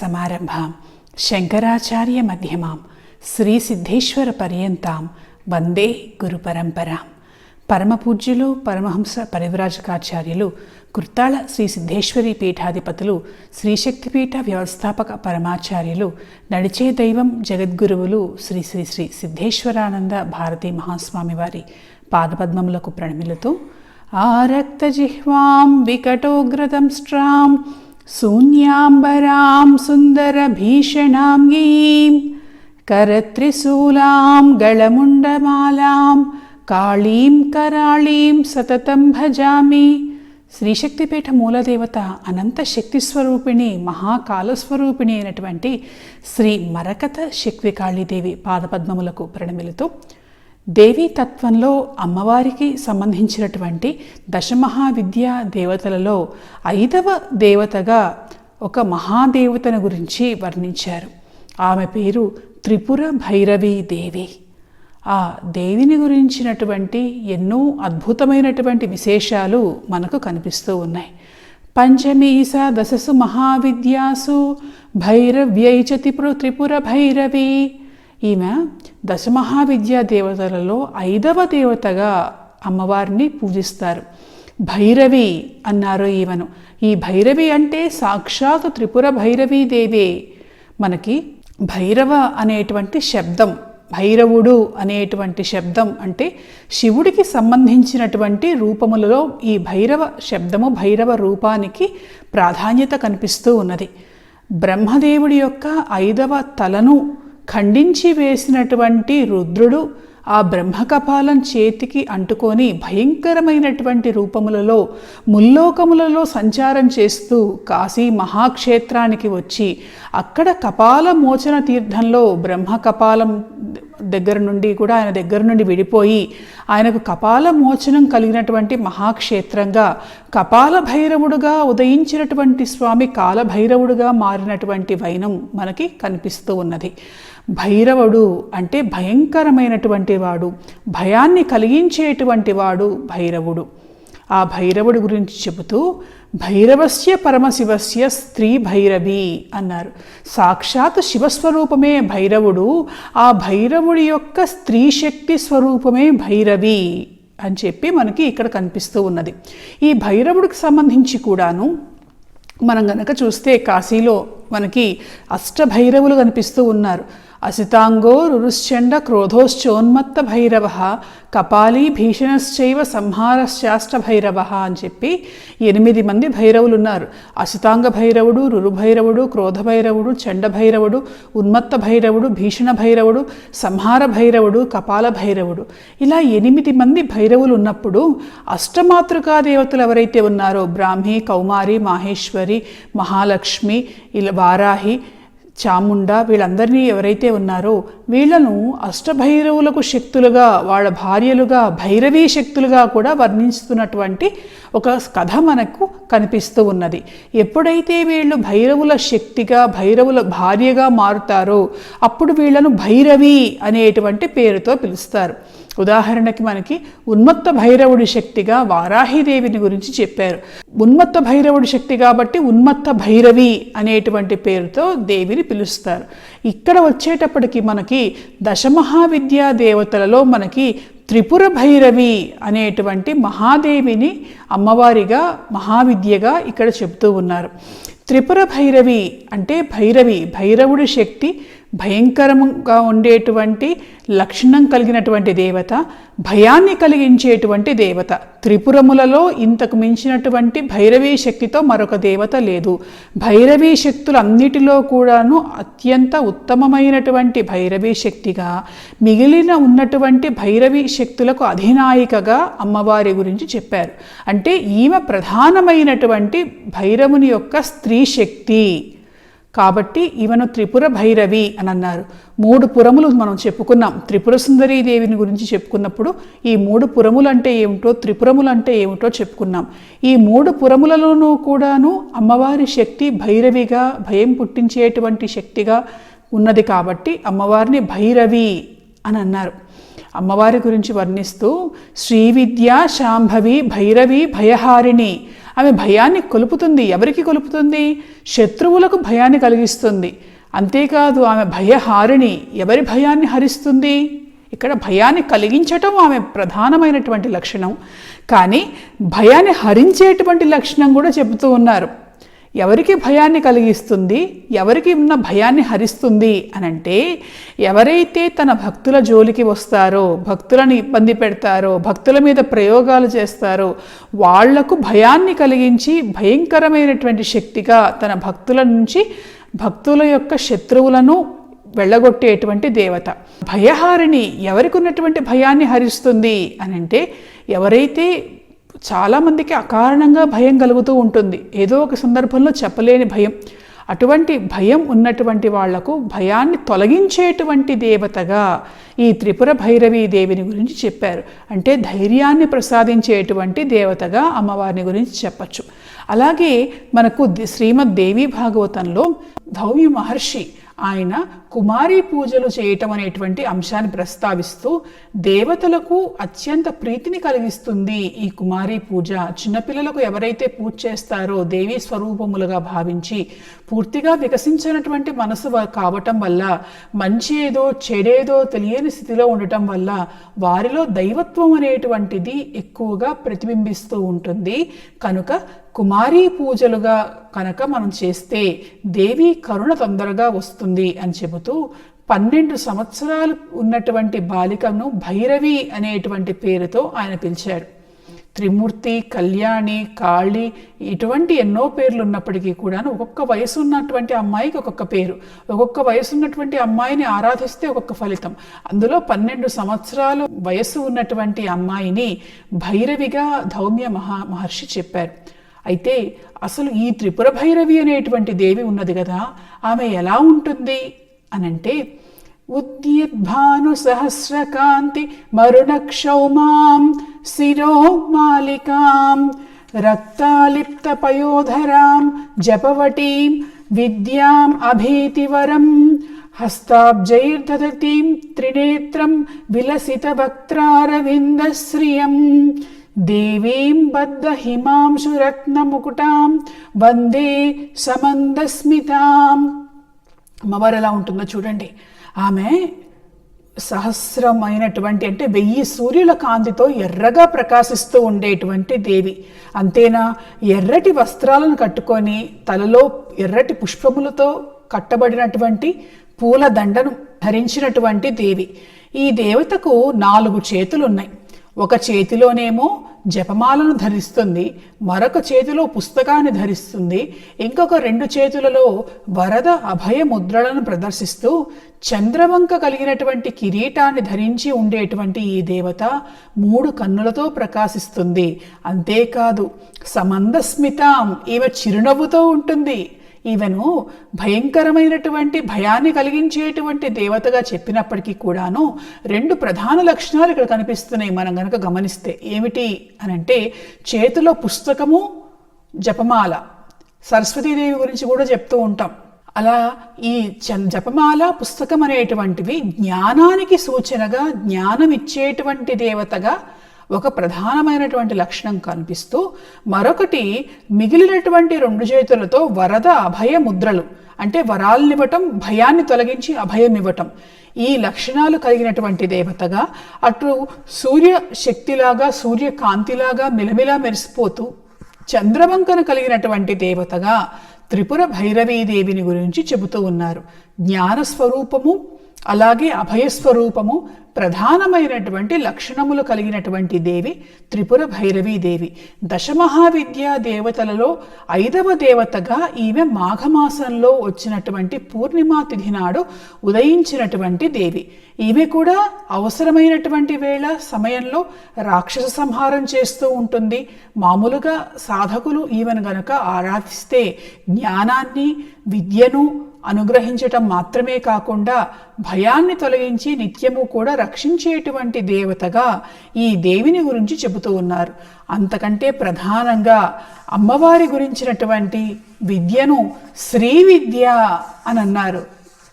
సమారంభాం. శంకరాచార్య మధ్యమాం శ్రీ సిద్ధేశ్వర పర్యంతాం వందే గురు పరంపరాం పరమపూజ్యులు పరమహంస పరివ్రాజకాచార్యులు కుర్తాళ శ్రీ సిద్ధేశ్వరి పీఠాధిపతులు శ్రీశక్తిపీఠ వ్యవస్థాపక పరమాచార్యులు నడిచే దైవం జగద్గురువులు శ్రీ శ్రీ శ్రీ సిద్ధేశ్వరానంద భారతీ మహాస్వామి వారి పాదపద్మములకు ప్రణమిలుతూ ఆరక్తజిహ్వాం వికటోగ్రదంష్ట్రాం शून्याम्बरां సుందరభీషణాం గీం కరత్రిశూలాం గళముండమాలాం కాళీం కరాళీం సతతం భజామి శ్రీశక్తిపీఠ మూలదేవత అనంత శక్తి స్వరూపిణి మహాకాలస్వరూపిణి అయినటువంటి శ్రీ మరకత శక్తి కాళీదేవి పాదపద్మములకు ప్రణమిలుతూ దేవీతత్వంలో అమ్మవారికి సంబంధించినటువంటి దశమహావిద్య దేవతలలో ఐదవ దేవతగా ఒక మహాదేవతను గురించి వర్ణించారు. ఆమె పేరు త్రిపుర భైరవీ దేవి. ఆ దేవిని గురించినటువంటి ఎన్నో అద్భుతమైనటువంటి విశేషాలు మనకు కనిపిస్తూ ఉన్నాయి. పంచమీస దశసు మహావిద్యాసు భైరవ్యై చ త్రిపుర త్రిపుర భైరవి ఈమె దశమహావిద్యా దేవతలలో ఐదవ దేవతగా అమ్మవారిని పూజిస్తారు. భైరవి అన్నారు ఈమెను ఈ భైరవి అంటే సాక్షాత్ త్రిపుర భైరవీ దేవే. మనకి భైరవ అనేటువంటి శబ్దం భైరవుడు అనేటువంటి శబ్దం అంటే శివుడికి సంబంధించినటువంటి రూపములలో ఈ భైరవ శబ్దము భైరవ రూపానికి ప్రాధాన్యత కనిపిస్తూ ఉన్నది. బ్రహ్మదేవుడి యొక్క ఐదవ తలను ఖండించి వేసినటువంటి రుద్రుడు ఆ బ్రహ్మకపాలం చేతికి అంటుకొని భయంకరమైనటువంటి రూపములలో ముల్లోకములలో సంచారం చేస్తూ కాశీ మహాక్షేత్రానికి వచ్చి అక్కడ కపాల మోచన తీర్థంలో బ్రహ్మకపాలం దగ్గర నుండి కూడా ఆయన దగ్గర నుండి విడిపోయి ఆయనకు కపాల మోచనం కలిగినటువంటి మహాక్షేత్రంగా కపాల భైరవుడుగా ఉదయించినటువంటి స్వామి కాలభైరవుడుగా మారినటువంటి వైనం మనకి కనిపిస్తూ ఉన్నది. భైరవుడు అంటే భయంకరమైనటువంటి వాడు భయాన్ని కలిగించేటువంటి వాడు భైరవుడు. ఆ భైరవుడి గురించి చెబుతూ భైరవస్య పరమశివస్య స్త్రీ భైరవి అన్నారు. సాక్షాత్ శివస్వరూపమే భైరవుడు ఆ భైరవుడి యొక్క స్త్రీ శక్తి స్వరూపమే భైరవి అని చెప్పి మనకి ఇక్కడ కనిపిస్తూ ఉన్నది. ఈ భైరవుడికి సంబంధించి కూడాను మనం గనక చూస్తే కాశీలో మనకి అష్టభైరవులు కనిపిస్తూ ఉన్నారు. అసితాంగో రురుశ్చండ క్రోధోశ్చోన్మత్త భైరవ కపాలీ భీషణశ్చైవ సంహారశ్చాష్ట భైరవ అని చెప్పి ఎనిమిది మంది భైరవులు ఉన్నారు అసితాంగ భైరవుడు రురుభైరవుడు క్రోధ భైరవుడు చండ భైరవుడు ఉన్మత్త భైరవుడు భీషణ భైరవుడు సంహార భైరవుడు కపాల భైరవుడు ఇలా ఎనిమిది మంది భైరవులు ఉన్నప్పుడు అష్టమాతృకా దేవతలు ఎవరైతే ఉన్నారో బ్రాహ్మి కౌమారి మాహేశ్వరి మహాలక్ష్మి ఇలా వారాహి చాముండ వీళ్ళందరినీ ఎవరైతే ఉన్నారో వీళ్ళను అష్టభైరవులకు శక్తులుగా వాళ్ళ భార్యలుగా భైరవీ శక్తులుగా కూడా వర్ణిస్తున్నటువంటి ఒక కథ మనకు కనిపిస్తూ ఉన్నది. ఎప్పుడైతే వీళ్ళు భైరవుల శక్తిగా భైరవుల భార్యగా మారుతారో అప్పుడు వీళ్ళను భైరవి అనేటువంటి పేరుతో పిలుస్తారు. ఉదాహరణకి మనకి ఉన్మత్త భైరవుడి శక్తిగా వారాహిదేవిని గురించి చెప్పారు. ఉన్మత్త భైరవుడి శక్తి కాబట్టి ఉన్మత్త భైరవి అనేటువంటి పేరుతో దేవిని పిలుస్తారు. ఇక్కడ వచ్చేటప్పటికి మనకి దశమహావిద్యా దేవతలలో మనకి త్రిపుర భైరవి అనేటువంటి మహాదేవిని అమ్మవారిగా మహావిద్యగా ఇక్కడ చెబుతూ ఉన్నారు. త్రిపుర భైరవి అంటే భైరవి భైరవుడి శక్తి భయంకరంగా ఉండేటువంటి లక్షణం కలిగినటువంటి దేవత భయాన్ని కలిగించేటువంటి దేవత. త్రిపురములలో ఇంతకు మించినటువంటి భైరవీ శక్తితో మరొక దేవత లేదు. భైరవీ శక్తులన్నిటిలో కూడాను అత్యంత ఉత్తమమైనటువంటి భైరవీ శక్తిగా మిగిలిన ఉన్నటువంటి భైరవీ శక్తులకు అధినాయికగా అమ్మవారి గురించి చెప్పారు. అంటే ఈమె ప్రధానమైనటువంటి భైరవుని యొక్క స్త్రీ శక్తి. కాబట్టి ఈమెను త్రిపుర భైరవి అని అన్నారు. మూడు పురములు మనం చెప్పుకున్నాం. త్రిపుర సుందరీ దేవిని గురించి చెప్పుకున్నప్పుడు ఈ మూడు పురములు అంటే ఏమిటో త్రిపురములు అంటే ఏమిటో చెప్పుకున్నాం. ఈ మూడు పురములలోనూ కూడాను అమ్మవారి శక్తి భైరవిగా భయం పుట్టించేటువంటి శక్తిగా ఉన్నది కాబట్టి అమ్మవారిని భైరవి అని అన్నారు. అమ్మవారి గురించి వర్ణిస్తూ శ్రీ విద్య శాంభవి భైరవి భయహారిణి ఆమె భయాన్ని కొలుపుతుంది. ఎవరికి కొలుపుతుంది? శత్రువులకు భయాన్ని కలిగిస్తుంది. అంతేకాదు ఆమె భయహారిణి ఎవరి భయాన్ని హరిస్తుంది? ఇక్కడ భయాన్ని కలిగించటం ఆమె ప్రధానమైనటువంటి లక్షణం. కానీ భయాన్ని హరించేటువంటి లక్షణం కూడా చెబుతూ ఉన్నారు. ఎవరికి భయాన్ని కలిగిస్తుంది ఎవరికి ఉన్న భయాన్ని హరిస్తుంది అని అంటే ఎవరైతే తన భక్తుల జోలికి వస్తారో భక్తులను ఇబ్బంది పెడతారో భక్తుల మీద ప్రయోగాలు చేస్తారో వాళ్ళకు భయాన్ని కలిగించి భయంకరమైనటువంటి శక్తిగా తన భక్తుల నుంచి భక్తుల యొక్క శత్రువులను వెళ్ళగొట్టేటువంటి దేవత. భయహారిణి ఎవరికి ఉన్నటువంటి భయాన్ని హరిస్తుంది అని అంటే ఎవరైతే చాలామందికి అకారణంగా భయం కలుగుతూ ఉంటుంది. ఏదో ఒక సందర్భంలో చెప్పలేని భయం. అటువంటి భయం ఉన్నటువంటి వాళ్ళకు భయాన్ని తొలగించేటువంటి దేవతగా ఈ త్రిపుర భైరవీ దేవిని గురించి చెప్పారు. అంటే ధైర్యాన్ని ప్రసాదించేటువంటి దేవతగా అమ్మవారిని గురించి చెప్పచ్చు. అలాగే మనకు శ్రీమద్ దేవి భాగవతంలో ధౌమ్య మహర్షి ఆయన కుమారి పూజలు చేయటం అనేటువంటి అంశాన్ని ప్రస్తావిస్తూ దేవతలకు అత్యంత ప్రీతిని కలిగిస్తుంది ఈ కుమారి పూజ. చిన్నపిల్లలకు ఎవరైతే పూజ చేస్తారో దేవీ స్వరూపములుగా భావించి పూర్తిగా వికసించినటువంటి మనసు కావటం వల్ల మంచి ఏదో చెడేదో తెలియని స్థితిలో ఉండటం వల్ల వారిలో దైవత్వం అనేటువంటిది ఎక్కువగా ప్రతిబింబిస్తూ ఉంటుంది. కనుక కుమారీ పూజలుగా కనుక మనం చేస్తే దేవి కరుణ తొందరగా వస్తుంది అని చెబుతూ పన్నెండు సంవత్సరాలు ఉన్నటువంటి బాలికను భైరవి అనేటువంటి పేరుతో ఆయన పిలిచాడు త్రిమూర్తి కళ్యాణి కాళి ఇటువంటి ఎన్నో పేర్లు ఉన్నప్పటికీ కూడా ఒక్కొక్క వయసు ఉన్నటువంటి అమ్మాయికి ఒక్కొక్క పేరు. ఒక్కొక్క వయసు ఉన్నటువంటి అమ్మాయిని ఆరాధిస్తే ఒక్కొక్క ఫలితం. అందులో పన్నెండు సంవత్సరాలు వయసు ఉన్నటువంటి అమ్మాయిని భైరవిగా ధౌమ్య మహా మహర్షి చెప్పారు. అయితే అసలు ఈ త్రిపుర భైరవి అనేటువంటి దేవి ఉన్నది కదా ఆమె ఎలా ఉంటుంది? అనంటే ఉద్యద్భాను సహస్రకాంతి మరుణక్షౌమాం శిరోమాలికాం రక్తాలిప్త పయోధరాం జపవటీం విద్యాం అభీతివరం హస్తాబ్జైర్దతీం త్రినేత్రం విలసిత వక్త్రారవిందశ్రియం దేవీం బద్ధ హిమాంశురత్నముకుటాం వందే సమందస్మితాం. అమ్మవారు ఎలా ఉంటుందో చూడండి. ఆమె సహస్రమైనటువంటి అంటే వెయ్యి సూర్యుల కాంతితో ఎర్రగా ప్రకాశిస్తూ ఉండేటువంటి దేవి. అంతేనా? ఎర్రటి వస్త్రాలను కట్టుకొని తలలో ఎర్రటి పుష్పములతో కట్టబడినటువంటి పూల దండను ధరించినటువంటి దేవి. ఈ దేవతకు నాలుగు చేతులు ఉన్నాయి ఒక చేతిలోనేమో జపమాలను ధరిస్తుంది మరొక చేతిలో పుస్తకాన్ని ధరిస్తుంది ఇంకొక రెండు చేతులలో వరద అభయ ముద్రలను ప్రదర్శిస్తూ చంద్రవంక కలిగినటువంటి కిరీటాన్ని ధరించి ఉండేటువంటి ఈ దేవత మూడు కన్నులతో ప్రకాశిస్తుంది. అంతేకాదు సమందస్మితాం ఈమె చిరునవ్వుతో ఉంటుంది. ఈవెను భయంకరమైనటువంటి భయాన్ని కలిగించేటువంటి దేవతగా చెప్పినప్పటికీ కూడాను రెండు ప్రధాన లక్షణాలు ఇక్కడ కనిపిస్తున్నాయి మనం గనక గమనిస్తే. ఏమిటి అని అంటే చేతిలో పుస్తకము జపమాల సరస్వతీదేవి గురించి కూడా చెప్తూ ఉంటాం. అలా ఈ జపమాల పుస్తకం అనేటువంటివి జ్ఞానానికి సూచనగా జ్ఞానం ఇచ్చేటువంటి దేవతగా ఒక ప్రధానమైనటువంటి లక్షణం కనిపిస్తూ మరొకటి మిగిలినటువంటి రెండు చేతులతో వరద అభయ ముద్రలు అంటే వరాలనివ్వటం భయాన్ని తొలగించి అభయం ఇవ్వటం ఈ లక్షణాలు కలిగినటువంటి దేవతగా అటు సూర్య శక్తిలాగా సూర్యకాంతిలాగా మిలమిలా మెరిసిపోతూ చంద్రవంకన కలిగినటువంటి దేవతగా త్రిపుర భైరవీదేవిని గురించి చెబుతూ ఉన్నారు. జ్ఞానస్వరూపము అలాగే అభయస్వరూపము ప్రధానమైనటువంటి లక్షణములు కలిగినటువంటి దేవి త్రిపుర భైరవీ దేవి. దశమహావిద్యా దేవతలలో ఐదవ దేవతగా ఈమె మాఘమాసంలో వచ్చినటువంటి పూర్ణిమా తిథి నాడు ఉదయించినటువంటి దేవి. ఈమె కూడా అవసరమైనటువంటి వేళ సమయంలో రాక్షస సంహారం చేస్తూ ఉంటుంది. మామూలుగా సాధకులు ఈమెను గనక ఆరాధిస్తే జ్ఞానాన్ని విద్యను అనుగ్రహించటం మాత్రమే కాకుండా భయాన్ని తొలగించి నిత్యము కూడా రక్షించేటువంటి దేవతగా ఈ దేవిని గురించి చెబుతూ ఉన్నారు. అంతకంటే ప్రధానంగా అమ్మవారి గురించినటువంటి విద్యను శ్రీ విద్య అని అన్నారు.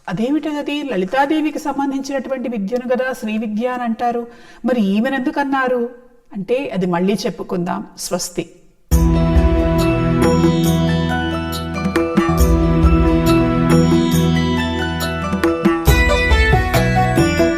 అదేమిటది లలితాదేవికి సంబంధించినటువంటి విద్యను కదా శ్రీ విద్య అని అంటారు. మరి ఈమెనెందుకన్నారు? అంటే అది మళ్ళీ చెప్పుకుందాం. స్వస్తి.